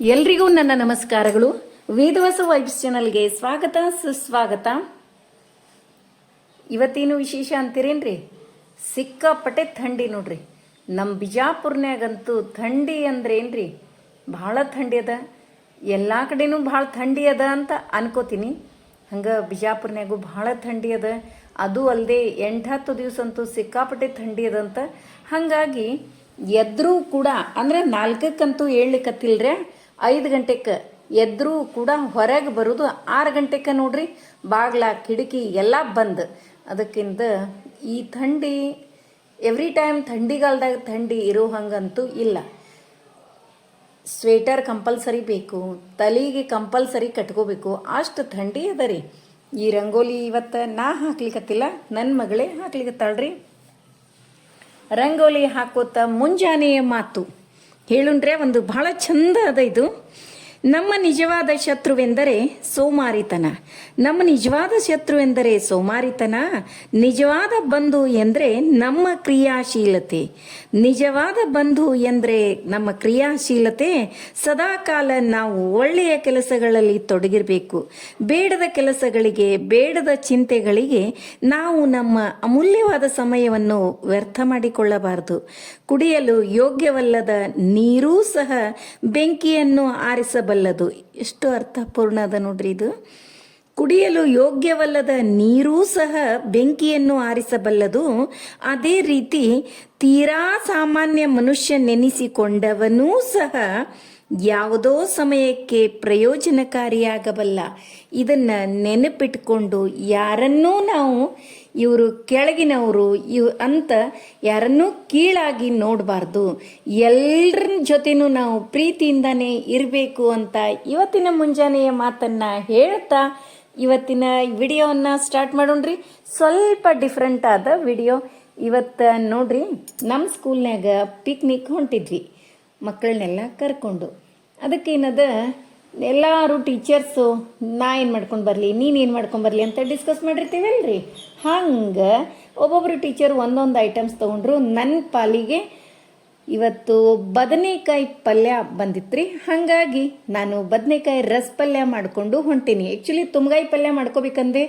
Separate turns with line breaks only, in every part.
ಎಲ್ರಿಗೂ ನನ್ನ ನಮಸ್ಕಾರಗಳು. ವೇದವಸ ವೈಬ್ಸ್ ಚಾನಲ್ಗೆ ಸ್ವಾಗತ, ಸುಸ್ವಾಗತ. ಇವತ್ತೇನು ವಿಶೇಷ ಅಂತೀರೇನ್ರಿ? ಸಿಕ್ಕಾಪಟ್ಟೆ ಥಂಡಿ ನೋಡ್ರಿ. ನಮ್ಮ ಬಿಜಾಪುರ್ನ್ಯಾಗಂತೂ ಥಂಡಿ ಅಂದ್ರೇನ್ರಿ? ಭಾಳ ಥಂಡಿ ಅದ. ಎಲ್ಲ ಕಡೆನೂ ಭಾಳ ಥಂಡಿ ಅದ ಅಂತ ಅನ್ಕೋತೀನಿ. ಹಂಗೆ ಬಿಜಾಪುರ್ನ್ಯಾಗೂ ಭಾಳ ಥಂಡಿ ಅದ. ಅದು ಅಲ್ಲದೆ ಎಂಟು ಹತ್ತು ದಿವಸ ಅಂತೂ ಸಿಕ್ಕಾಪಟ್ಟೆ ಥಂಡಿ ಅಂತ. ಹಾಗಾಗಿ ಎದ್ರೂ ಕೂಡ, ಅಂದ್ರೆ ನಾಲ್ಕಕ್ಕಂತೂ ಏಳ್ಲಿಕ್ಕತ್ತಿಲ್ರೆ ಐದು ಗಂಟೆಗೆ ಎದ್ರೂ ಕೂಡ ಹೊರಗೆ ಬರೋದು ಆರು ಗಂಟೆಗೆ ನೋಡ್ರಿ. ಬಾಗ್ಲ, ಕಿಟಕಿ ಎಲ್ಲ ಬಂದ್. ಅದಕ್ಕಿಂತ ಈ ಥಂಡಿ, ಎವ್ರಿ ಟೈಮ್ ಥಂಡಿಗಾಲದಾಗ ಥಂಡಿ ಇರೋ ಹಂಗಂತೂ ಇಲ್ಲ. ಸ್ವೆಟರ್ ಕಂಪಲ್ಸರಿ ಬೇಕು, ತಲೆಗೆ ಕಂಪಲ್ಸರಿ ಕಟ್ಕೋಬೇಕು. ಅಷ್ಟು ಥಂಡಿ ಅದ ರೀ. ಈ ರಂಗೋಲಿ ಇವತ್ತು ನಾ ಹಾಕ್ಲಿಕ್ಕತ್ತಿಲ್ಲ ನನ್ನ ಮಗಳೇ ಹಾಕ್ಲಿಕ್ಕತ್ತಾಳ್ರಿ ರಂಗೋಲಿ ಹಾಕೋತ ಮುಂಜಾನೆಯ ಮಾತು. ಹೇಳುಂಡ್ರೆ ಒಂದು ಬಹಳ ಚಂದ ಅದ ಇದು. ನಮ್ಮ ನಿಜವಾದ ಶತ್ರುವೆಂದರೆ ಸೋಮಾರಿತನ. ನಮ್ಮ ನಿಜವಾದ ಶತ್ರುವೆಂದರೆ ಸೋಮಾರಿತನ. ನಿಜವಾದ ಬಂಧು ಎಂದರೆ ನಮ್ಮ ಕ್ರಿಯಾಶೀಲತೆ. ನಿಜವಾದ ಬಂಧು ಎಂದರೆ ನಮ್ಮ ಕ್ರಿಯಾಶೀಲತೆ. ಸದಾಕಾಲ ನಾವು ಒಳ್ಳೆಯ ಕೆಲಸಗಳಲ್ಲಿ ತೊಡಗಿರಬೇಕು. ಬೇಡದ ಕೆಲಸಗಳಿಗೆ, ಬೇಡದ ಚಿಂತೆಗಳಿಗೆ ನಾವು ನಮ್ಮ ಅಮೂಲ್ಯವಾದ ಸಮಯವನ್ನು ವ್ಯರ್ಥ ಮಾಡಿಕೊಳ್ಳಬಾರದು. ಕುಡಿಯಲು ಯೋಗ್ಯವಲ್ಲದ ನೀರೂ ಸಹ ಬೆಂಕಿಯನ್ನು ಆರಿಸಬಲ್ಲದು ಎಷ್ಟು ಅರ್ಥಪೂರ್ಣ ಅದ ನೋಡ್ರಿ ಇದು. ಕುಡಿಯಲು ಯೋಗ್ಯವಲ್ಲದ ನೀರೂ ಸಹ ಬೆಂಕಿಯನ್ನು ಆರಿಸಬಲ್ಲದು. ಅದೇ ರೀತಿ ತೀರಾ ಸಾಮಾನ್ಯ ಮನುಷ್ಯ ನೆನೆಸಿಕೊಂಡವನೂ ಸಹ ಯಾವುದೋ ಸಮಯಕ್ಕೆ ಪ್ರಯೋಜನಕಾರಿಯಾಗಬಲ್ಲ. ಇದನ್ನ ನೆನಪಿಟ್ಕೊಂಡು ಯಾರನ್ನೂ ನಾವು ಇವರು ಕೆಳಗಿನವರು, ಇವ್ ಅಂತ ಯಾರನ್ನೂ ಕೀಳಾಗಿ ನೋಡಬಾರ್ದು. ಎಲ್ಲರ ಜೊತೆನೂ ನಾವು ಪ್ರೀತಿಯಿಂದನೇ ಇರಬೇಕು ಅಂತ ಇವತ್ತಿನ ಮುಂಜಾನೆಯ ಮಾತನ್ನ ಹೇಳ್ತಾ ಇವತ್ತಿನ ವಿಡಿಯೋವನ್ನು ಸ್ಟಾರ್ಟ್ ಮಾಡೋಣ್ರಿ. ಸ್ವಲ್ಪ ಡಿಫ್ರೆಂಟ್ ಆದ ವಿಡಿಯೋ. ಇವತ್ತು ನೋಡ್ರಿ ನಮ್ಮ ಸ್ಕೂಲ್ನ್ಯಾಗ ಪಿಕ್ನಿಕ್ ಹೊಂಟಿದ್ವಿ. ಮಕ್ಕಳನ್ನೆಲ್ಲ ಕರ್ಕೊಂಡು. ಅದಕ್ಕೇನದ ಎಲ್ಲರೂ ಟೀಚರ್ಸು ನಾ ಏನು ಮಾಡ್ಕೊಂಡು ಬರಲಿ, ನೀನು ಏನು ಮಾಡ್ಕೊಂಡು ಬರಲಿ ಅಂತ ಡಿಸ್ಕಸ್ ಮಾಡಿರ್ತೀವಲ್ರಿ? ಹಂಗೆ ಒಬ್ಬೊಬ್ರು ಟೀಚರ್ ಒಂದೊಂದು ಐಟಮ್ಸ್ ತೊಗೊಂಡ್ರು ನನ್ನ ಪಾಲಿಗೆ ಇವತ್ತು ಬದನೆಕಾಯಿ ಪಲ್ಯ ಬಂದಿತ್ರಿ. ಹಾಗಾಗಿ ನಾನು ಬದನೆಕಾಯಿ ರಸ ಪಲ್ಯ ಮಾಡಿಕೊಂಡು ಹೊಂಟೀನಿ. ಆ್ಯಕ್ಚುಲಿ ತುಮಗಾಯಿ ಪಲ್ಯ ಮಾಡ್ಕೋಬೇಕಂದ್ರೆ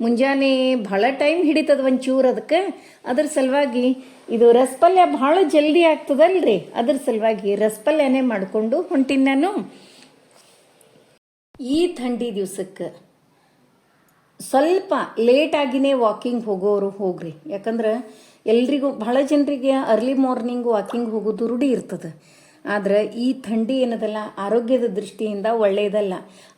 ಮುಂಜಾನೆ ಭಾಳ ಟೈಮ್ ಹಿಡಿತದ ಒಂಚೂರು ಅದಕ್ಕೆ. ಅದ್ರ ಸಲುವಾಗಿ ಇದು ರಸ್ ಪಲ್ಯ ಭಾಳ ಜಲ್ದಿ ಆಗ್ತದಲ್ರಿ. ಅದ್ರ ಸಲುವಾಗಿ ರಸ ಪಲ್ಯನೇ ಮಾಡಿಕೊಂಡು ಹೊಂಟೀನಿ ನಾನು. ಈ ಥಂಡಿ ದಿವ್ಸಕ್ಕೆ ಸ್ವಲ್ಪ ಲೇಟಾಗಿನೇ ವಾಕಿಂಗ್ ಹೋಗೋರು ಹೋಗ್ರಿ. ಯಾಕಂದ್ರೆ ಎಲ್ರಿಗೂ ಬಹಳ ಜನರಿಗೆ ಅರ್ಲಿ ಮಾರ್ನಿಂಗ್ ವಾಕಿಂಗ್ ಹೋಗೋದು ರೂಢಿ ಇರ್ತದೆ. ಆದ್ರೆ ಈ ಥಂಡಿ ಏನದಲ್ಲ ಆರೋಗ್ಯದ ದೃಷ್ಟಿಯಿಂದ ಒಳ್ಳೆಯದಲ್ಲ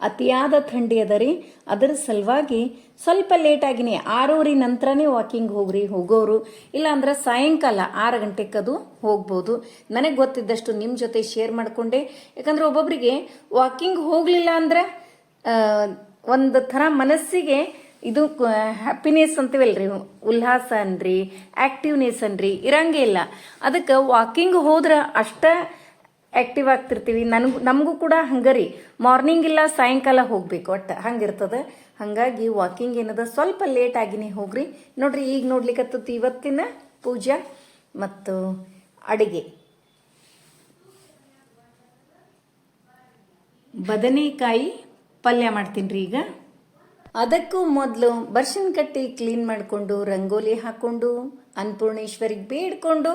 ಅತಿಯಾದ ಥಂಡಿ ಅದ ರೀ ಅದರ ಸಲುವಾಗಿ ಸ್ವಲ್ಪ ಲೇಟಾಗಿನೇ ಆರೂವರೆ ನಂತರನೇ ವಾಕಿಂಗ್ ಹೋಗ್ರಿ, ಹೋಗೋರು. ಇಲ್ಲ ಅಂದ್ರೆ ಸಾಯಂಕಾಲ ಆರು ಗಂಟೆಗದು ಹೋಗ್ಬೋದು. ನನಗೆ ಗೊತ್ತಿದ್ದಷ್ಟು ನಿಮ್ಮ ಜೊತೆ ಶೇರ್ ಮಾಡಿಕೊಂಡೆ. ಯಾಕಂದ್ರೆ ಒಬ್ಬೊಬ್ಬರಿಗೆ ವಾಕಿಂಗ್ ಹೋಗಲಿಲ್ಲ ಅಂದ್ರೆ ಒಂದು ಥರ ಮನಸ್ಸಿಗೆ ಇದು ಹ್ಯಾಪಿನೆಸ್ ಅಂತೀವಲ್ರಿ. ಉಲ್ಲಾಸ ಅನ್ರಿ ಆ್ಯಕ್ಟಿವ್ನೆಸ್ ಅನ್ರಿ, ಇರಂಗೇ ಇಲ್ಲ. ಅದಕ್ಕೆ ವಾಕಿಂಗ್ ಹೋದ್ರೆ ಅಷ್ಟ ಆಕ್ಟಿವ್ ಆಗ್ತಿರ್ತೀವಿ. ನನಗೂ, ನಮಗೂ ಕೂಡ ಹಂಗರಿ ಮಾರ್ನಿಂಗ್ ಇಲ್ಲ ಸಾಯಂಕಾಲ ಹೋಗ್ಬೇಕು ಒಟ್ಟು. ಹಂಗಿರ್ತದೆ ಹಾಗಾಗಿ ವಾಕಿಂಗ್ ಏನದ ಸ್ವಲ್ಪ ಲೇಟ್ ಆಗಿನೇ ಹೋಗ್ರಿ. ನೋಡ್ರಿ ಈಗ ನೋಡ್ಲಿಕ್ಕತ್ತತ್ತು ಇವತ್ತಿನ ಪೂಜಾ ಮತ್ತು ಅಡುಗೆ. ಬದನೆಕಾಯಿ ಪಲ್ಯ ಮಾಡ್ತೀನಿ ರೀ ಈಗ. ಅದಕ್ಕೂ ಮೊದಲು ಬರ್ಷನ್ ಕಟ್ಟಿ ಕ್ಲೀನ್ ಮಾಡಿಕೊಂಡು, ರಂಗೋಲಿ ಹಾಕೊಂಡು, ಅನ್ನಪೂರ್ಣೇಶ್ವರಿಗೆ ಬೇಡ್ಕೊಂಡು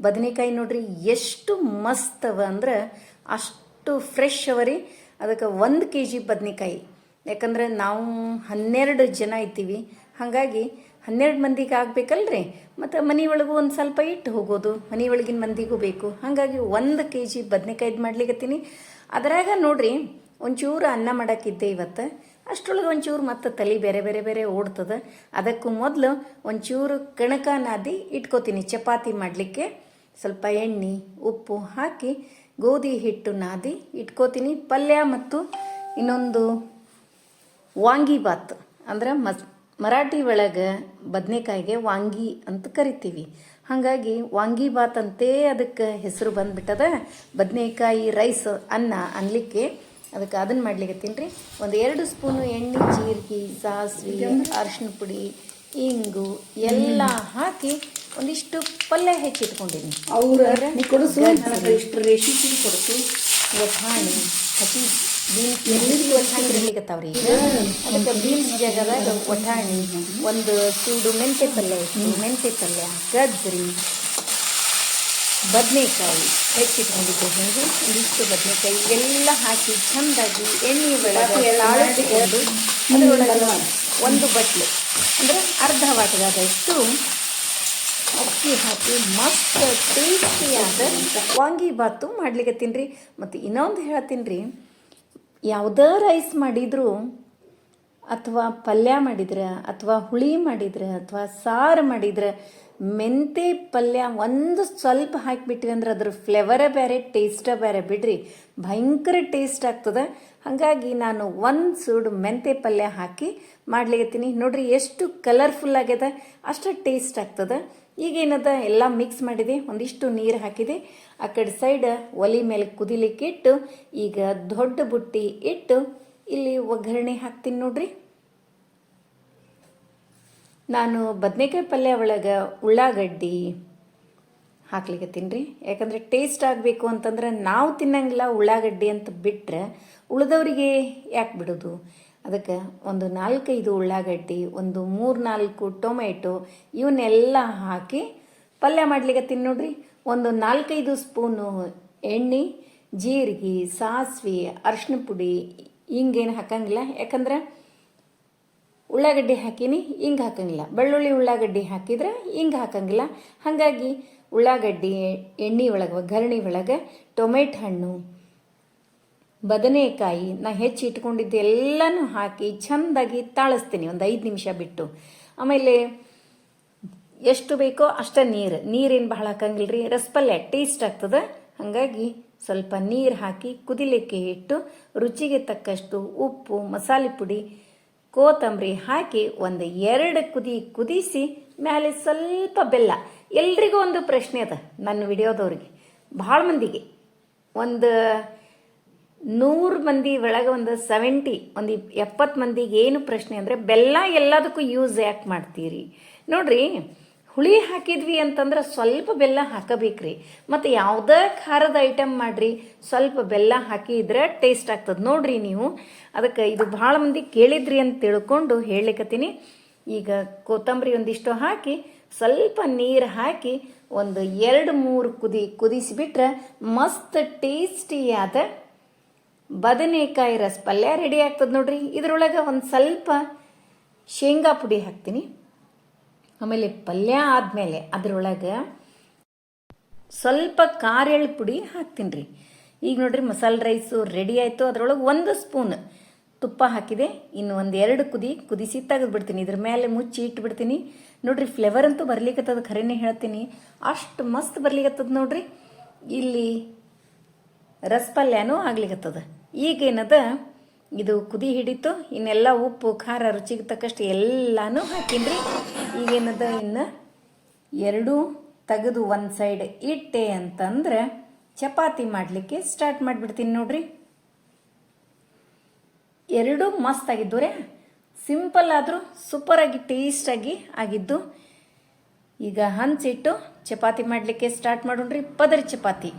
ಬದನೆಕಾಯಿ ನೋಡ್ರಿ, ಎಷ್ಟು ಮಸ್ತ್ ಅವ ಅಂದ್ರೆ ಅಷ್ಟು ಫ್ರೆಶ್ ಅವ ರೀ. ಅದಕ್ಕೆ ಒಂದು ಕೆ ಜಿ ಬದನೆಕಾಯಿ. ಯಾಕಂದ್ರೆ ನಾವು ಹನ್ನೆರಡು ಜನ ಇದ್ದೀವಿ. ಹಾಗಾಗಿ ಹನ್ನೆರಡು ಮಂದಿಗೆ ಆಗ್ಬೇಕಲ್ರಿ. ಮತ್ತು ಮನೆ ಒಳಗೂ ಒಂದು ಸ್ವಲ್ಪ ಇಟ್ಟು ಹೋಗೋದು, ಮನೆ ಒಳಗಿನ ಮಂದಿಗೂ ಬೇಕು. ಹಾಗಾಗಿ ಒಂದು ಕೆ ಜಿ ಬದನೆಕಾಯ್ದು ಮಾಡ್ಲಿಕ್ಕತ್ತೀನಿ ಅದರಾಗ ನೋಡ್ರಿ, ಒಂಚೂರು ಅನ್ನ ಮಾಡಕ್ಕಿದ್ದೆ ಇವತ್ತು. ಅಷ್ಟರೊಳಗೆ ಒಂಚೂರು ಮತ್ತೆ ತಲೆ ಬೇರೆ ಬೇರೆ ಬೇರೆ ಓಡ್ತದೆ. ಅದಕ್ಕೂ ಮೊದಲು ಒಂಚೂರು ಕಣಕ ನಾದಿ ಇಟ್ಕೋತೀನಿ, ಚಪಾತಿ ಮಾಡಲಿಕ್ಕೆ. ಸ್ವಲ್ಪ ಎಣ್ಣೆ, ಉಪ್ಪು ಹಾಕಿ ಗೋಧಿ ಹಿಟ್ಟು ನಾದಿ ಇಟ್ಕೋತೀನಿ. ಪಲ್ಯ ಮತ್ತು ಇನ್ನೊಂದು ವಾಂಗಿಬಾತ್ ಅಂದ್ರೆ ಮಸ್, ಮರಾಠಿ ಒಳಗೆ ಬದನೆಕಾಯಿಗೆ ವಾಂಗಿ ಅಂತ ಕರಿತೀವಿ. ಹಾಗಾಗಿ ವಾಂಗಿಬಾತ್ ಅಂತೇ ಅದಕ್ಕೆ ಹೆಸರು ಬಂದ್ಬಿಟ್ಟದ. ಬದನೆಕಾಯಿ ರೈಸ್ ಅನ್ನ ಅನ್ಲಿಕ್ಕೆ ಅದಕ್ಕೆ ಅದನ್ನು ಮಾಡ್ಲಿಕ್ಕೆ ತಿನ್ನಿರಿ ಒಂದು ಎರಡು ಸ್ಪೂನು ಎಣ್ಣೆ, ಜೀರಿಗೆ, ಸಾಸಿವೆ ಅರಿಶಿನ ಪುಡಿ, ಇಂಗು ಎಲ್ಲ ಹಾಕಿ ಒಂದಿಷ್ಟು ಪಲ್ಯ ಹೆಚ್ಚಿಟ್ಕೊಂಡಿದ್ದೀನಿ
ಅವ್ರ ಕೊಡಿಸು ಇಷ್ಟು ರೆಸಿಪಿ ಕೊಡಿಸು.
ಒಠಾಣಿ ಹಸಿ ಬೀನ್ಸ್ ಎಲ್ಲರಿಗೂ ಒಠಾಣಿ ಬೆಳಿಗತ್ತಾವ್ರಿ ಈಗ. ಅದಕ್ಕೆ ಬೀನ್ಸ್ ಜಾಗದಾಗ ಒಂದು ಸೂಡು ಮೆಂತೆ ಪಲ್ಯ ಮೆಂತೆ ಪಲ್ಯ ಗಜ್ರಿ ಬದನೆಕಾಯಿ ಹೆಚ್ಚಿಟ್ಕೊಂಡಿದ್ದೆ ಹಿಂಗೆ? ಒಂದಿಷ್ಟು ಬದನೆಕಾಯಿ ಎಲ್ಲ ಹಾಕಿ ಚಂದಾಗಿ ಎಣ್ಣೆ ಬೆಳಗ್ಗೆ ಅದರೊಳಗೆ ಒಂದು ಬಟ್ಲು. ಅಂದರೆ ಅರ್ಧ ವಾಟದಷ್ಟು ಅಕ್ಕಿ ಹಾಕಿ ಮಸ್ತ್ ಟೇಸ್ಟಿಯಾದ ವಾಂಗಿಬಾತು ಮಾಡ್ಲಿಕ್ಕೆ ತಿನ್ರಿ. ಮತ್ತು ಇನ್ನೊಂದು ಹೇಳ್ತೀನಿ ರೀ ಯಾವುದೇ ರೈಸ್ ಮಾಡಿದರೂ ಅಥವಾ ಪಲ್ಯ ಮಾಡಿದ್ರೆ ಅಥವಾ ಹುಳಿ ಮಾಡಿದ್ರೆ ಅಥವಾ ಸಾರು ಮಾಡಿದ್ರೆ, ಮೆಂತೆ ಪಲ್ಯ ಒಂದು ಸ್ವಲ್ಪ ಹಾಕಿಬಿಟ್ವಿ ಅಂದ್ರೆ ಅದ್ರ ಫ್ಲೇವರೇ ಬೇರೆ ಟೇಸ್ಟ ಬೇರೆ ಬಿಡ್ರಿ. ಭಯಂಕರ ಟೇಸ್ಟ್ ಆಗ್ತದೆ. ಹಾಗಾಗಿ ನಾನು ಒಂದು ಸೂಡು ಮೆಂತೆ ಪಲ್ಯ ಹಾಕಿ ಮಾಡ್ಲಿಕತ್ತೀನಿ ನೋಡ್ರಿ ಎಷ್ಟು ಕಲರ್ಫುಲ್ ಆಗ್ಯದ, ಅಷ್ಟು ಟೇಸ್ಟ್ ಆಗ್ತದೆ. ಈಗೇನದ ಎಲ್ಲ ಮಿಕ್ಸ್ ಮಾಡಿದೆ, ಒಂದಿಷ್ಟು ನೀರು ಹಾಕಿದೆ. ಆ ಕಡೆ ಸೈಡ್ ಒಲಿ ಮೇಲೆ ಕುದಿಲಿಕ್ಕೆ ಇಟ್ಟು, ಈಗ ದೊಡ್ಡ ಬುಟ್ಟಿ ಇಟ್ಟು, ಇಲ್ಲಿ ಒಗ್ಗರಣೆ ಹಾಕ್ತೀನಿ ನೋಡ್ರಿ. ನಾನು ಬದನೆಕಾಯಿ ಪಲ್ಯ ಒಳಗೆ ಉಳ್ಳಾಗಡ್ಡಿ ಹಾಕ್ಲಿಕ್ಕೆ ರೀ. ಯಾಕಂದರೆ ಟೇಸ್ಟ್ ಆಗಬೇಕು ಅಂತಂದ್ರೆ ನಾವು ತಿನ್ನಂಗಿಲ್ಲ ಉಳ್ಳಾಗಡ್ಡಿ ಅಂತ ಬಿಟ್ಟರೆ ಉಳಿದವರಿಗೆ ಯಾಕೆ ಬಿಡೋದು? ಅದಕ್ಕೆ ಒಂದು ನಾಲ್ಕೈದು ಉಳ್ಳಾಗಡ್ಡಿ, ಒಂದು ಮೂರು ನಾಲ್ಕು ಟೊಮೆಟೊ ಇವನ್ನೆಲ್ಲ ಹಾಕಿ ಪಲ್ಯ ಮಾಡ್ಲಿಕ್ಕೆ ನೋಡ್ರಿ ಒಂದು ನಾಲ್ಕೈದು ಸ್ಪೂನು ಎಣ್ಣೆ, ಜೀರಿಗೆ, ಸಾಸಿವೆ ಅರಿಶಿನ ಪುಡಿ, ಹಿಂಗೇನು ಹಾಕಂಗಿಲ್ಲ. ಯಾಕಂದ್ರೆ ಉಳ್ಳಾಗಡ್ಡಿ ಹಾಕಿನಿ, ಹಿಂಗೆ ಹಾಕಂಗಿಲ್ಲ. ಬೆಳ್ಳುಳ್ಳಿ ಉಳ್ಳಾಗಡ್ಡಿ ಹಾಕಿದ್ರೆ ಹಿಂಗೆ ಹಾಕಂಗಿಲ್ಲ. ಹಾಗಾಗಿ ಉಳ್ಳಾಗಡ್ಡಿ, ಎಣ್ಣೆ ಒಳಗೆ ಗರಣಿ ಒಳಗೆ ಟೊಮೆಟ್ ಹಣ್ಣು ಬದನೆಕಾಯಿ ನಾ ಹೆಚ್ಚಿ ಇಟ್ಕೊಂಡಿದ್ದು ಎಲ್ಲನೂ ಹಾಕಿ ಚಂದಾಗಿ ತಾಳಿಸ್ತೀನಿ, ಒಂದು ಐದು ನಿಮಿಷ ಬಿಟ್ಟು. ಆಮೇಲೆ ಎಷ್ಟು ಬೇಕೋ ಅಷ್ಟ ನೀರು. ನೀರೇನು ಬಹಳ ಹಾಕಂಗಿಲ್ಲ ರೀ ರಸಪಲ್ಯ ಟೇಸ್ಟ್ ಆಗ್ತದೆ? ಹಾಗಾಗಿ ಸ್ವಲ್ಪ ನೀರು ಹಾಕಿ ಕುದಿಲಿಕ್ಕೆ ಇಟ್ಟು ರುಚಿಗೆ ತಕ್ಕಷ್ಟು ಉಪ್ಪು, ಮಸಾಲೆ ಪುಡಿ ಕೋತಂಬರಿ ಹಾಕಿ ಒಂದು ಎರಡು ಕುದಿ ಕುದಿಸಿ ಮೇಲೆ ಸ್ವಲ್ಪ ಬೆಲ್ಲ. ಎಲ್ರಿಗೂ ಒಂದು ಪ್ರಶ್ನೆ ಅದ ನನ್ನ ವಿಡಿಯೋದವ್ರಿಗೆ, ಭಾಳ ಮಂದಿಗೆ. ಒಂದು ನೂರು ಮಂದಿ ಒಳಗೆ ಒಂದು ಸೆವೆಂಟಿ ಒಂದು ಎಪ್ಪತ್ತು ಮಂದಿಗೆ ಏನು ಪ್ರಶ್ನೆ ಅಂದರೆ, ಬೆಲ್ಲ ಎಲ್ಲದಕ್ಕೂ ಯೂಸ್ ಯಾಕೆ ಮಾಡ್ತೀರಿ? ನೋಡ್ರಿ, ಹುಳಿ ಹಾಕಿದ್ವಿ ಅಂತಂದ್ರೆ ಸ್ವಲ್ಪ ಬೆಲ್ಲ ಹಾಕಬೇಕ್ರಿ. ಮತ್ತು ಯಾವುದೇ ಖಾರದ ಐಟಮ್ ಮಾಡ್ರಿ? ಸ್ವಲ್ಪ ಬೆಲ್ಲ ಹಾಕಿದ್ರೆ ಟೇಸ್ಟ್ ಆಗ್ತದೆ. ನೋಡ್ರಿ ನೀವು, ಅದಕ್ಕೆ ಇದು ಭಾಳ ಮಂದಿ ಕೇಳಿದ್ರಿ ಅಂತ ತಿಳ್ಕೊಂಡು ಹೇಳಲಿಕ್ಕತ್ತೀನಿ ಈಗ ಕೊತ್ತಂಬರಿ ಒಂದಿಷ್ಟು ಹಾಕಿ, ಸ್ವಲ್ಪ ನೀರು ಹಾಕಿ ಒಂದು ಎರಡು ಮೂರು ಕುದಿ ಕುದಿಸಿಬಿಟ್ರೆ ಮಸ್ತ್ ಟೇಸ್ಟಿಯಾದ ಬದನೆಕಾಯಿ ರಸ ಪಲ್ಯ ರೆಡಿ ಆಗ್ತದೆ ನೋಡ್ರಿ. ಇದರೊಳಗೆ ಒಂದು ಸ್ವಲ್ಪ ಶೇಂಗಾ ಪುಡಿ ಹಾಕ್ತೀನಿ. ಆಮೇಲೆ ಪಲ್ಯ ಆದಮೇಲೆ ಅದರೊಳಗೆ ಸ್ವಲ್ಪ ಕಾರೆಳ್ಳು ಪುಡಿ ಹಾಕ್ತೀನಿ ರೀ ಈಗ ನೋಡ್ರಿ ಮಸಾಲೆ ರೈಸು ರೆಡಿ ಆಯಿತು. ಅದರೊಳಗೆ ಒಂದು ಸ್ಪೂನ್ ತುಪ್ಪ ಹಾಕಿದೆ. ಇನ್ನು ಒಂದು ಎರಡು ಕುದಿ ಕುದಿಸಿ ತೆಗೆದುಬಿಡ್ತೀನಿ. ಇದ್ರ ಮೇಲೆ ಮುಚ್ಚಿ ಇಟ್ಬಿಡ್ತೀನಿ. ನೋಡ್ರಿ ಫ್ಲೇವರ್ ಅಂತೂ ಬರ್ಲಿಕ್ಕತ್ತದ ಖರೇನೆ ಹೇಳ್ತೀನಿ. ಅಷ್ಟು ಮಸ್ತ್ ಬರ್ಲಿಕ್ಕತ್ತದ ನೋಡ್ರಿ. ಇಲ್ಲಿ ರಸಪಲ್ಯನೂ ಆಗ್ಲಿಕ್ಕತ್ತದ ಈಗೇನದ? ಇದು ಕುದಿ ಹಿಡಿತು, ಇನ್ನೆಲ್ಲ ಉಪ್ಪು, ಖಾರ, ರುಚಿಗೆ ತಕ್ಕಷ್ಟು ಎಲ್ಲನೂ ಹಾಕಿನ್ರಿ. ಈಗೇನದ ಇನ್ನು? ಎರಡೂ ತೆಗೆದು ಒಂದು ಸೈಡ್ ಇಟ್ಟೆ ಅಂತಂದ್ರೆ ಚಪಾತಿ ಮಾಡಲಿಕ್ಕೆ ಸ್ಟಾರ್ಟ್ ಮಾಡಿಬಿಡ್ತೀನಿ ನೋಡ್ರಿ. ಎರಡೂ ಮಸ್ತ್ ಆಗಿದ್ದು ರೀ ಸಿಂಪಲ್ ಆದರೂ ಸೂಪರಾಗಿ ಟೇಸ್ಟಾಗಿ ಆಗಿದ್ದು. ಈಗ ಹಂಚಿಟ್ಟು ಚಪಾತಿ ಮಾಡಲಿಕ್ಕೆ ಸ್ಟಾರ್ಟ್ ಮಾಡೋಣ್ರಿ. ಪದರಿ ಚಪಾತಿ.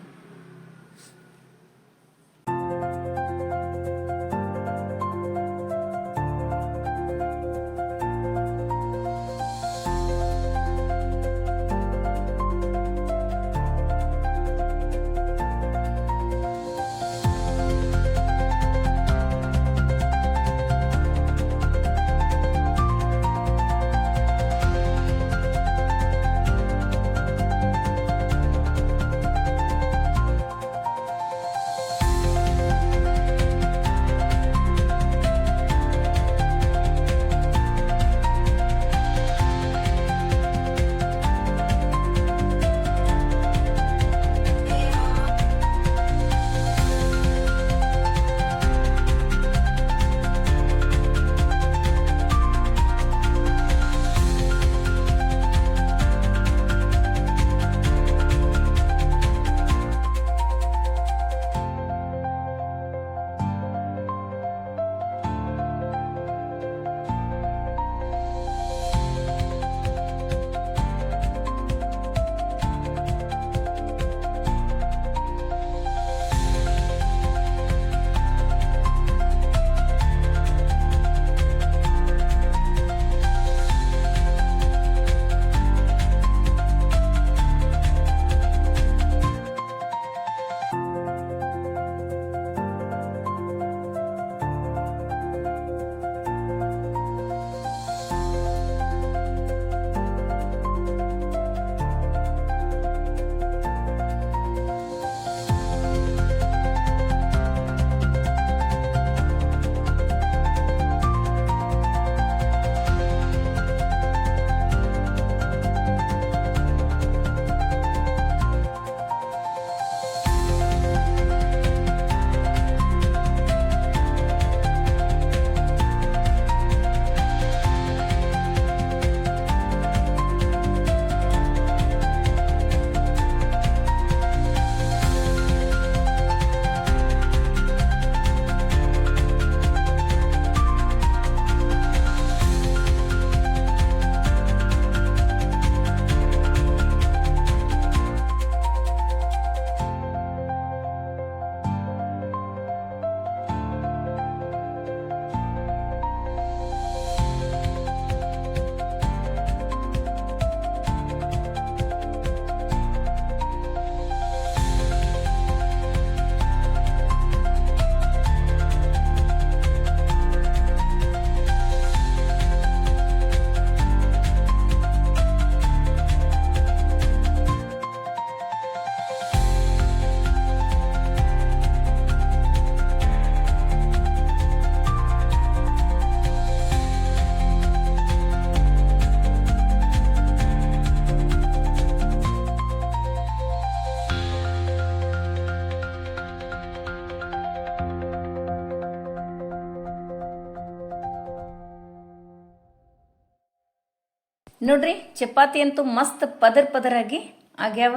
ನೋಡ್ರಿ, ಚಪಾತಿ ಅಂತೂ ಮಸ್ತ್ ಪದರ್ ಪದರಾಗಿ ಆಗ್ಯಾವ.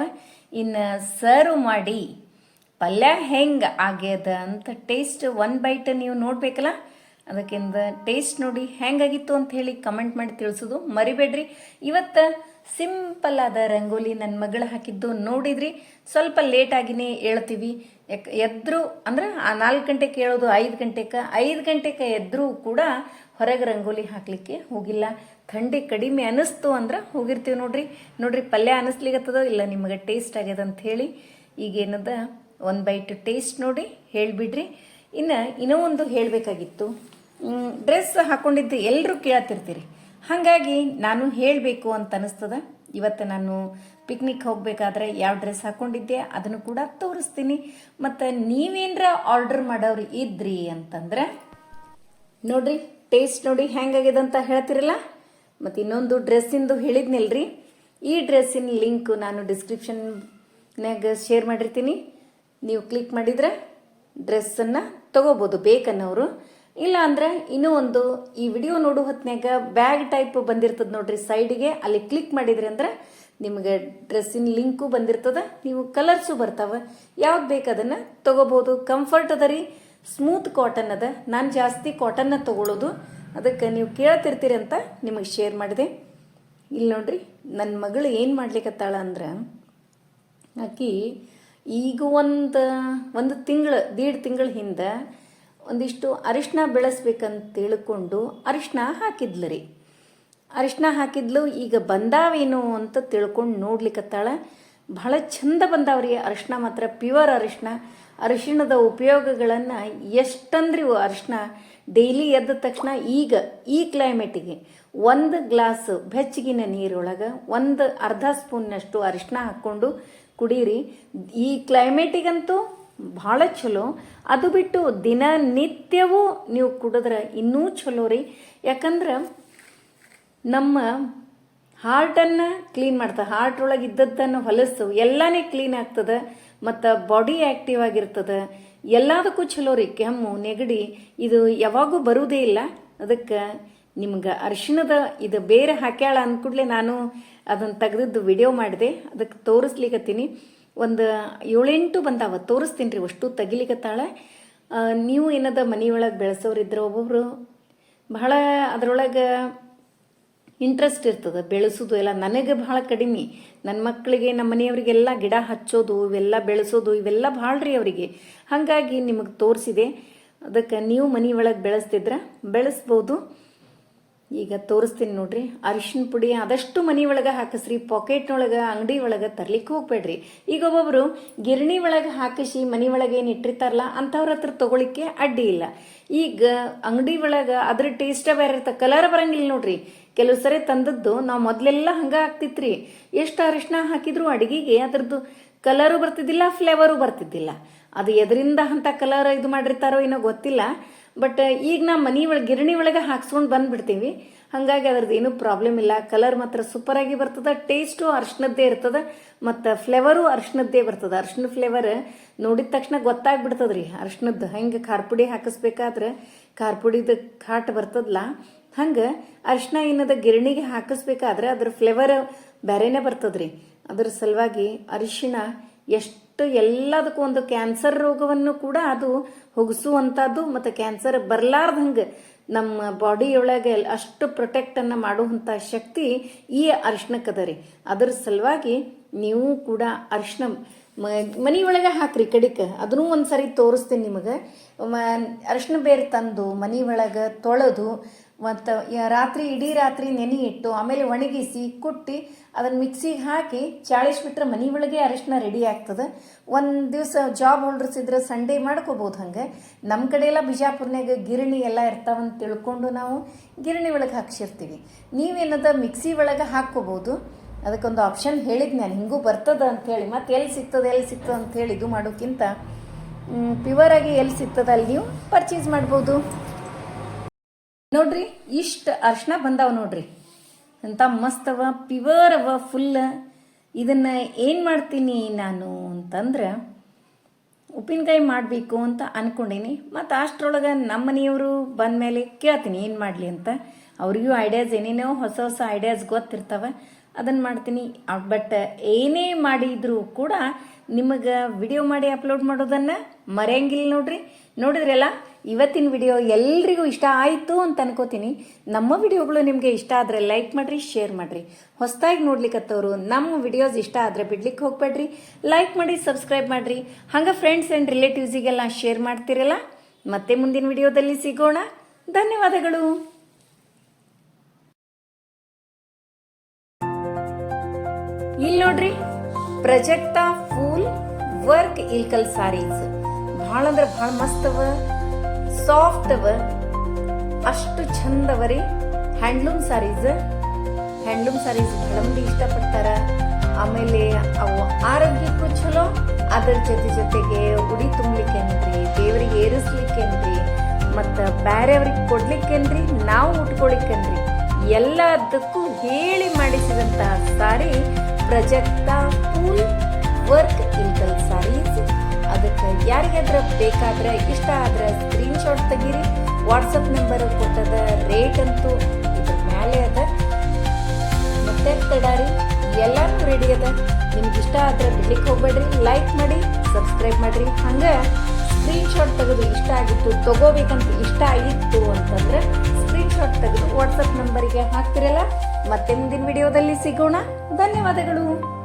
ಇನ್ನು ಸರ್ವ್ ಮಾಡಿ, ಪಲ್ಯ ಹೆಂಗೆ ಆಗ್ಯದ ಅಂತ ಟೇಸ್ಟ್ ಒನ್ ಬೈಟ್ ನೀವು ನೋಡ್ಬೇಕಲ್ಲ? ಅದಕ್ಕಿಂತ ಟೇಸ್ಟ್ ನೋಡಿ ಹೆಂಗಾಗಿತ್ತು ಅಂತ ಹೇಳಿ ಕಮೆಂಟ್ ಮಾಡಿ ತಿಳಿಸೋದು ಮರಿಬೇಡ್ರಿ. ಇವತ್ತು ಸಿಂಪಲ್ ಆದ ರಂಗೋಲಿ ನನ್ನ ಮಗಳು ಹಾಕಿದ್ದು ನೋಡಿದ್ರಿ. ಸ್ವಲ್ಪ ಲೇಟ್ ಆಗಿನೇ ಹೇಳ್ತೀವಿ. ಯಾಕೆ, ಎದ್ರು ಅಂದ್ರೆ ಆ ನಾಲ್ಕು ಗಂಟೆಗೆ ಕೇಳೋದು ಐದು ಗಂಟೆಗೆ ಐದು ಗಂಟೆಗೆ ಎದ್ರೂ ಕೂಡ ಹೊರಗೆ ರಂಗೋಲಿ ಹಾಕಲಿಕ್ಕೆ ಹೋಗಿಲ್ಲ. ಥಂಡಿ ಕಡಿಮೆ ಅನಿಸ್ತು ಅಂದ್ರೆ ಹೋಗಿರ್ತೀವಿ ನೋಡ್ರಿ. ನೋಡ್ರಿ ಪಲ್ಯ ಅನಿಸ್ಲಿಕ್ಕತ್ತದೋ ಇಲ್ಲ ನಿಮಗೆ ಟೇಸ್ಟ್ ಆಗ್ಯದ ಅಂತ ಹೇಳಿ ಈಗೇನದ ಒಂದು ಬೈಟ್ ಟೇಸ್ಟ್ ನೋಡಿ ಹೇಳಿಬಿಡ್ರಿ. ಇನ್ನು ಇನ್ನೂ ಒಂದು ಹೇಳಬೇಕಾಗಿತ್ತು. ಡ್ರೆಸ್ ಹಾಕ್ಕೊಂಡಿದ್ದು ಎಲ್ಲರೂ ಕೇಳತ್ತಿರ್ತೀರಿ ಹಾಗಾಗಿ ನಾನು ಹೇಳಬೇಕು ಅಂತ ಅನಿಸ್ತದ. ಇವತ್ತು ನಾನು ಪಿಕ್ನಿಕ್ ಹೋಗಬೇಕಾದ್ರೆ ಯಾವ ಡ್ರೆಸ್ ಹಾಕ್ಕೊಂಡಿದ್ದೆ ಅದನ್ನು ಕೂಡ ತೋರಿಸ್ತೀನಿ. ಮತ್ತು ನೀವೇನರ ಆರ್ಡರ್ ಮಾಡೋರು ಇದ್ರಿ ಅಂತಂದ್ರೆ, ನೋಡ್ರಿ ಟೇಸ್ಟ್ ನೋಡಿ ಹೆಂಗಾಗಿದೆ ಅಂತ ಹೇಳ್ತಿರಲ್ಲ? ಮತ್ತು ಇನ್ನೊಂದು ಡ್ರೆಸ್ಸಿಂದು ಹೇಳಿದ್ನಿಲ್ರಿ? ಈ ಡ್ರೆಸ್ಸಿನ ಲಿಂಕ್ ನಾನು ಡಿಸ್ಕ್ರಿಪ್ಷನ್ನಾಗ ಶೇರ್ ಮಾಡಿರ್ತೀನಿ. ನೀವು ಕ್ಲಿಕ್ ಮಾಡಿದ್ರೆ ಡ್ರೆಸ್ಸನ್ನು ತಗೋಬೋದು ಬೇಕನ್ನೋರು. ಇಲ್ಲ ಅಂದ್ರೆ ಇನ್ನೂ ಒಂದು ಈ ವಿಡಿಯೋ ನೋಡೋ ಹೊತ್ನ್ಯಾಗ ಬ್ಯಾಗ್ ಟೈಪ್ ಬಂದಿರ್ತದೆ ನೋಡ್ರಿ ಸೈಡಿಗೆ, ಅಲ್ಲಿ ಕ್ಲಿಕ್ ಮಾಡಿದ್ರಿ ಅಂದ್ರೆ ನಿಮಗೆ ಡ್ರೆಸ್ಸಿನ ಲಿಂಕು ಬಂದಿರ್ತದ, ನೀವು ಕಲರ್ಸು ಬರ್ತಾವೆ. ಯಾವ್ದು ಬೇಕು ಅದನ್ನು ತಗೋಬೋದು. ಕಂಫರ್ಟ್ ಅದ ರೀ ಸ್ಮೂತ್ ಕಾಟನ್ ಅದ. ನಾನು ಜಾಸ್ತಿ ಕಾಟನ್ನ ತಗೊಳ್ಳೋದು ಅದಕ್ಕೆ ನೀವು ಕೇಳ್ತಿರ್ತೀರಿ ಅಂತ ನಿಮಗೆ ಶೇರ್ ಮಾಡಿದೆ. ಇಲ್ಲಿ ನೋಡ್ರಿ ನನ್ನ ಮಗಳು ಏನು ಮಾಡ್ಲಿಕ್ಕತ್ತಾಳ ಅಂದ್ರೆ, ಆಕಿ ಈಗ ಒಂದು ಒಂದು ತಿಂಗಳು, ದೀಡ್ ತಿಂಗಳ ಹಿಂದೆ ಒಂದಿಷ್ಟು ಅರಿಶಿನ ಬೆಳೆಸ್ಬೇಕಂತ ತಿಳ್ಕೊಂಡು ಅರಿಶಿನ ಹಾಕಿದ್ಲು ರೀ. ಅರಿಶಿನ ಹಾಕಿದ್ಲು, ಈಗ ಬಂದಾವೇನು ಅಂತ ತಿಳ್ಕೊಂಡು ನೋಡ್ಲಿಕ್ಕತ್ತಾಳ ಬಹಳ ಚಂದ ಬಂದಾವ್ರಿ ಅರಿಶಿನ ಮಾತ್ರ ಪ್ಯೂರ್ ಅರಿಶಿನ ಅರಿಶಿಣದ ಉಪಯೋಗಗಳನ್ನು ಎಷ್ಟಂದ್ರಿ ಅರಿಶಿನ ಡೈಲಿ ಎದ್ದ ತಕ್ಷಣ ಈಗ ಈ ಕ್ಲೈಮೇಟಿಗೆ ಒಂದು ಗ್ಲಾಸ್ ಬೆಚ್ಚಗಿನ ನೀರೊಳಗೆ ಒಂದು ಅರ್ಧ ಸ್ಪೂನ್ನಷ್ಟು ಅರಿಶಿನ ಹಾಕ್ಕೊಂಡು ಕುಡೀರಿ. ಈ ಕ್ಲೈಮೇಟಿಗಂತೂ ಭಾಳ ಚಲೋ ಅದು ಬಿಟ್ಟು ದಿನನಿತ್ಯವೂ ನೀವು ಕುಡಿದ್ರೆ ಇನ್ನೂ ಚಲೋ ರೀ. ಯಾಕಂದ್ರೆ ನಮ್ಮ ಹಾರ್ಟನ್ನು ಕ್ಲೀನ್ ಮಾಡ್ತದೆ. ಹಾರ್ಟ್ ಒಳಗೆ ಇದ್ದದ್ದನ್ನು ಹೊಲಸು. ಎಲ್ಲಾನೇ ಕ್ಲೀನ್ ಆಗ್ತದೆ. ಮತ್ತು ಬಾಡಿ ಆ್ಯಕ್ಟಿವ್ ಆಗಿರ್ತದೆ. ಎಲ್ಲದಕ್ಕೂ ಚಲೋ ರೀ. ಕೆಮ್ಮು ನೆಗಡಿ ಇದು ಯಾವಾಗೂ ಬರುವುದೇ ಇಲ್ಲ. ಅದಕ್ಕೆ ನಿಮ್ಗೆ ಅರ್ಶಿನದ ಇದು ಬೇರೆ ಹಾಕ್ಯಾಳ ಅಂದ್ಕೂಡ್ಲೆ ನಾನು ಅದನ್ನು ತೆಗೆದಿದ್ದು ವಿಡಿಯೋ ಮಾಡಿದೆ. ಅದಕ್ಕೆ ತೋರಿಸ್ಲಿಕ್ಕತ್ತೀನಿ ಒಂದು ಏಳೆಂಟು ಬಂದಾವ. ತೋರಿಸ್ತೀನಿ ರೀ ಅಷ್ಟು ತೆಗಿಲಿಕತ್ತಾಳ. ಆ, ನೀವು ಏನದ ಮನೆಯೊಳಗೆ ಬೆಳೆಸೋರಿದ್ರೆ ಒಬ್ಬೊಬ್ರು. ಬಹಳ ಅದರೊಳಗೆ ಇಂಟ್ರೆಸ್ಟ್ ಇರ್ತದೆ, ಬೆಳೆಸೋದು ಎಲ್ಲ ನನಗೆ ಭಾಳ ಕಡಿಮೆ. ನನ್ನ ಮಕ್ಕಳಿಗೆ ನಮ್ಮ ಮನೆಯವರಿಗೆಲ್ಲ ಗಿಡ ಹಚ್ಚೋದು, ಇವೆಲ್ಲ ಬೆಳೆಸೋದು, ಇವೆಲ್ಲ ಭಾಳ ರೀ ಅವರಿಗೆ. ಹಾಗಾಗಿ ನಿಮಗೆ ತೋರಿಸಿದೆ. ಅದಕ್ಕೆ ನೀವು ಮನೆ ಒಳಗೆ ಬೆಳೆಸ್ತಿದ್ರೆ ಬೆಳೆಸ್ಬೋದು. ಈಗ ತೋರಿಸ್ತೀನಿ ನೋಡ್ರಿ. ಅರಿಶಿನ ಪುಡಿ ಆದಷ್ಟು ಮನೆ ಒಳಗೆ ಹಾಕಿಸ್ರಿ ಪಾಕೆಟ್ನೊಳಗೆ ಅಂಗಡಿ ಒಳಗೆ ತರ್ಲಿಕ್ಕೆ ಹೋಗ್ಬೇಡ್ರಿ. ಈಗ ಒಬ್ಬೊಬ್ರು ಗಿರಣಿ ಒಳಗೆ ಹಾಕಿಸಿ, ಮನೆ ಒಳಗೆ ಏನು ಇಟ್ಟಿರ್ತಾರಲ್ಲ, ಅಂಥವ್ರ ಹತ್ರ ತೊಗೊಳಿಕ್ಕೆ ಅಡ್ಡಿ ಇಲ್ಲ. ಈಗ ಅಂಗಡಿ ಒಳಗೆ ಅದ್ರ ಟೇಸ್ಟ ಬೇರೆ ಇರ್ತ ಕಲರ್ ಬರಂಗಿಲ್ಲ ನೋಡ್ರಿ. ಕೆಲವು ಸರಿ ತಂದದ್ದು ನಾವು ಮೊದಲೆಲ್ಲ ಹಂಗ ಆಗ್ತಿತ್ರಿ. ಎಷ್ಟು ಅರಿಶಿನ ಹಾಕಿದ್ರು ಅಡಿಗೆಗೆ ಅದ್ರದ್ದು ಕಲರು ಬರ್ತಿದ್ದಿಲ್ಲ ಫ್ಲೇವರು ಬರ್ತಿದ್ದಿಲ್ಲ. ಅದು ಎದರಿಂದ ಅಂತ ಕಲರ್ ಇದು ಮಾಡಿರ್ತಾರೋ ಏನೋ ಗೊತ್ತಿಲ್ಲ. ಬಟ್ ಈಗ ನಾ ಮನೆ ಒಳಗೆ, ಗಿರಣಿ ಒಳಗೆ ಹಾಕ್ಸ್ಕೊಂಡು ಬಂದ್ಬಿಡ್ತೀವಿ. ಹಾಗಾಗಿ ಅದ್ರದ್ದು ಏನೂ ಪ್ರಾಬ್ಲಮ್ ಇಲ್ಲ. ಕಲರ್ ಮಾತ್ರ ಸೂಪರ್ ಆಗಿ ಬರ್ತದೆ ಟೇಸ್ಟು ಅರ್ಶಿನದ್ದೇ ಇರ್ತದೆ, ಮತ್ತು ಫ್ಲೇವರು ಅರ್ಶಿನದ್ದೇ ಬರ್ತದೆ. ಅರ್ಶಿನ ಫ್ಲೇವರ್ ನೋಡಿದ ತಕ್ಷಣ ಗೊತ್ತಾಗ್ಬಿಡ್ತದೆ ರೀ ಅರ್ಶಿನದ್ದು ಹೆಂಗೆ ಖಾರ ಪುಡಿ ಹಾಕಿಸ್ಬೇಕಾದ್ರೆ ಖಾರ ಪುಡಿದು ಖಾಟ್ ಬರ್ತದಲ್ಲ ಹಂಗೆ ಅರಿಶಿನ ಏನದ ಗಿರಣಿಗೆ ಹಾಕಿಸ್ಬೇಕಾದ್ರೆ ಅದ್ರ ಫ್ಲೇವರ್ ಬೇರೆನೇ ಬರ್ತದ್ರಿ. ಅದ್ರ ಸಲುವಾಗಿ ಅರಿಶಿಣ ಎಷ್ಟು ಎಲ್ಲದಕ್ಕೂ ಒಂದು ಕ್ಯಾನ್ಸರ್ ರೋಗವನ್ನು ಕೂಡ ಅದು ಹೊಗಿಸುವಂಥದ್ದು ಮತ್ತು ಕ್ಯಾನ್ಸರ್ ಬರಲಾರ್ದಂಗೆ ನಮ್ಮ ಬಾಡಿಯೊಳಗೆ ಅಷ್ಟು ಪ್ರೊಟೆಕ್ಟನ್ನು ಮಾಡುವಂಥ ಶಕ್ತಿ ಈ ಅರಿಶಿನಕ್ಕದ ರೀ. ಅದ್ರ ಸಲುವಾಗಿ ನೀವು ಕೂಡ ಅರಿಶಿಣ ಮನೆಯೊಳಗೆ ಹಾಕ್ರಿ ಕಡಿಕ. ಅದನ್ನೂ ಒಂದು ಸರಿ ತೋರಿಸ್ತೀನಿ ನಿಮಗೆ. ಮ, ಅರಿಶಿಣ ಬೇರೆ ತಂದು ಮನೆ ಒಳಗೆ ತೊಳೆದು ಮತ್ತು ರಾತ್ರಿ ಇಡೀ ರಾತ್ರಿ ನೆನೆ ಇಟ್ಟು ಆಮೇಲೆ ಒಣಗಿಸಿ ಕುಟ್ಟಿ ಅದನ್ನು ಮಿಕ್ಸಿಗೆ ಹಾಕಿ ಚಾಳಿಸ್ಬಿಟ್ರೆ ಮನೆ ಒಳಗೆ ಅರಿಶಿನ ರೆಡಿ ಆಗ್ತದೆ. ಒಂದು ದಿವಸ ಜಾಬ್ ಹೋಲ್ಡರ್ಸ್ ಇದ್ರೆ ಸಂಡೇ ಮಾಡ್ಕೋಬೋದು ಹಂಗೆ. ನಮ್ಮ ಕಡೆ ಎಲ್ಲ ಬಿಜಾಪುರ್ನಾಗ ಗಿರಣಿ ಎಲ್ಲ ಇರ್ತಾವಂತ ತಿಳ್ಕೊಂಡು ನಾವು ಗಿರಣಿ ಒಳಗೆ ಹಾಕ್ಸಿರ್ತೀವಿ. ನೀವೇನದ ಮಿಕ್ಸಿ ಒಳಗೆ ಹಾಕ್ಕೋಬೋದು. ಅದಕ್ಕೊಂದು ಆಪ್ಷನ್ ಹೇಳಿದ್ ನಾನು. ಹಿಂಗೂ ಬರ್ತದ ಅಂಥೇಳಿ ಮತ್ತೆ ಎಲ್ಲಿ ಸಿಗ್ತದೆ ಎಲ್ಲಿ ಸಿಗ್ತದೆ ಹೇಳಿ ಇದು ಮಾಡೋಕ್ಕಿಂತ ಪ್ಯೂರ್ ಆಗಿ ಎಲ್ಲಿ ಸಿಗ್ತದೆ ಅಲ್ಲಿ ನೀವು ಪರ್ಚೇಸ್ ಮಾಡ್ಬೋದು. ನೋಡ್ರಿ, ಇಷ್ಟು ಅರ್ಶನ ಬಂದಾವ ನೋಡ್ರಿ. ಅಂತ ಮಸ್ತವ ಪ್ಯೂರ್ ಅವ ಫುಲ್ ಇದನ್ನ ಏನು ಮಾಡ್ತೀನಿ ನಾನು ಅಂತಂದ್ರೆ, ಉಪ್ಪಿನಕಾಯಿ ಮಾಡಬೇಕು ಅಂತ ಅನ್ಕೊಂಡೀನಿ. ಮತ್ತು ಅಷ್ಟರೊಳಗೆ ನಮ್ಮ ಮನೆಯವರು ಬಂದಮೇಲೆ ಕೇಳ್ತೀನಿ ಏನು ಮಾಡಲಿ ಅಂತ. ಅವ್ರಿಗೂ ಐಡಿಯಾಸ್ ಏನೇನೋ ಹೊಸ ಹೊಸ ಐಡಿಯಾಸ್ ಗೊತ್ತಿರ್ತವೆ ಅದನ್ನು ಮಾಡ್ತೀನಿ. ಬಟ್ ಏನೇ ಮಾಡಿದರೂ ಕೂಡ ನಿಮಗೆ ವಿಡಿಯೋ ಮಾಡಿ ಅಪ್ಲೋಡ್ ಮಾಡೋದನ್ನು ಮರೆಯಂಗಿಲ್ಲ ನೋಡ್ರಿ. ನೋಡಿದ್ರಲ್ಲ ಇವತ್ತಿನ ವಿಡಿಯೋ ಎಲ್ರಿಗೂ ಇಷ್ಟ ಆಯಿತು ಅಂತ ಅನ್ಕೋತೀನಿ. ನಮ್ಮ ವಿಡಿಯೋಗಳು ನಿಮಗೆ ಇಷ್ಟ ಆದರೆ ಲೈಕ್ ಮಾಡಿರಿ ಶೇರ್ ಮಾಡಿರಿ. ಹೊಸದಾಗಿ ನೋಡ್ಲಿಕ್ಕತ್ತವರು ನಮ್ಮ ವಿಡಿಯೋಸ್ ಇಷ್ಟ ಆದರೆ ಬಿಡ್ಲಿಕ್ಕೆ ಹೋಗ್ಬೇಡ್ರಿ. ಲೈಕ್ ಮಾಡಿ ಸಬ್ಸ್ಕ್ರೈಬ್ ಮಾಡಿರಿ. ಹಂಗೆ ಫ್ರೆಂಡ್ಸ್ ಆ್ಯಂಡ್ ರಿಲೇಟಿವ್ಸಿಗೆಲ್ಲ ಶೇರ್ ಮಾಡ್ತಿರಲ್ಲ? ಮತ್ತೆ ಮುಂದಿನ ವಿಡಿಯೋದಲ್ಲಿ ಸಿಗೋಣ. ಧನ್ಯವಾದಗಳು. ಇಲ್ಲಿ ನೋಡ್ರಿ, ಪ್ರಜಕ್ತಾ ಫೂಲ್ ವರ್ಕ್ ಇಲ್ಕಲ್ ಸಾರೀಸ್ ಭಾಳ ಅಂದ್ರೆ ಭಾಳ ಮಸ್ತ್ ಅವ. ಸಾಫ್ಟ್ ಅವ ಅಷ್ಟು ಚಂದ ಅವ ರೀ ಹ್ಯಾಂಡ್ಲೂಮ್ ಸಾರೀಸ್ ಹ್ಯಾಂಡ್ಲೂಮ್ ಸಾರೀಸ್ ಮಂದಿ ಇಷ್ಟಪಡ್ತಾರ. ಆಮೇಲೆ ಅವು ಆರೋಗ್ಯಕ್ಕೂ ಚಲೋ ಅದರ ಜೊತೆ ಜೊತೆಗೆ ಉಡಿ ತುಂಬಲಿಕ್ಕೇನ್ರಿ ದೇವರಿಗೆ ಏರಿಸ್ಲಿಕ್ಕೇನ್ರಿ ಮತ್ತು ಬೇರೆಯವ್ರಿಗೆ ಕೊಡ್ಲಿಕ್ಕೇನ್ರಿ ನಾವು ಉಟ್ಕೊಳಿಕ್ಕೇನ್ರಿ. ಎಲ್ಲದಕ್ಕೂ ಹೇಳಿ ಮಾಡಿಸಿದಂತಹ ಸಾರಿ ಪ್ರಜಕ್ತಾ ಫುಲ್ ವರ್ಕ್ ಇಲ್ಕಲ್ ಯಾರಿಗಾದ್ರ ಬೇಕಾದ್ರೆ ಇಷ್ಟ ಆದ್ರೆ ಸ್ಕ್ರೀನ್ಶಾಟ್ ತೆಗೀರಿ. ವಾಟ್ಸಪ್ ನಂಬರ್ ಕೊಟ್ಟದ ರೇಟ್ ಅಂತೂ ಇದ್ರ ಮೇಲೆ ಅದ. ಮತ್ತೆ ತಡಾರಿ ಎಲ್ಲಾನು ರೆಡಿ ಅದ. ನಿಮ್ಗೆ ಇಷ್ಟ ಆದ್ರೆ ಬಿಡ್ಲಿಕ್ಕೆ ಹೋಗ್ಬೇಡ್ರಿ. ಲೈಕ್ ಮಾಡಿ ಸಬ್ಸ್ಕ್ರೈಬ್ ಮಾಡಿರಿ. ಹಂಗೆ ಸ್ಕ್ರೀನ್ಶಾಟ್ ತೆಗೆದು ಇಷ್ಟ ಆಗಿತ್ತು, ತಗೋಬೇಕಂತ ಇಷ್ಟ ಆಗಿತ್ತು ಅಂತಂದ್ರೆ ಸ್ಕ್ರೀನ್ಶಾಟ್ ತೆಗೆದು ವಾಟ್ಸಪ್ ನಂಬರಿಗೆ ಹಾಕ್ತಿರಲ್ಲ. ಮತ್ತೆ ಮುಂದಿನ ವಿಡಿಯೋದಲ್ಲಿ ಸಿಗೋಣ. ಧನ್ಯವಾದಗಳು.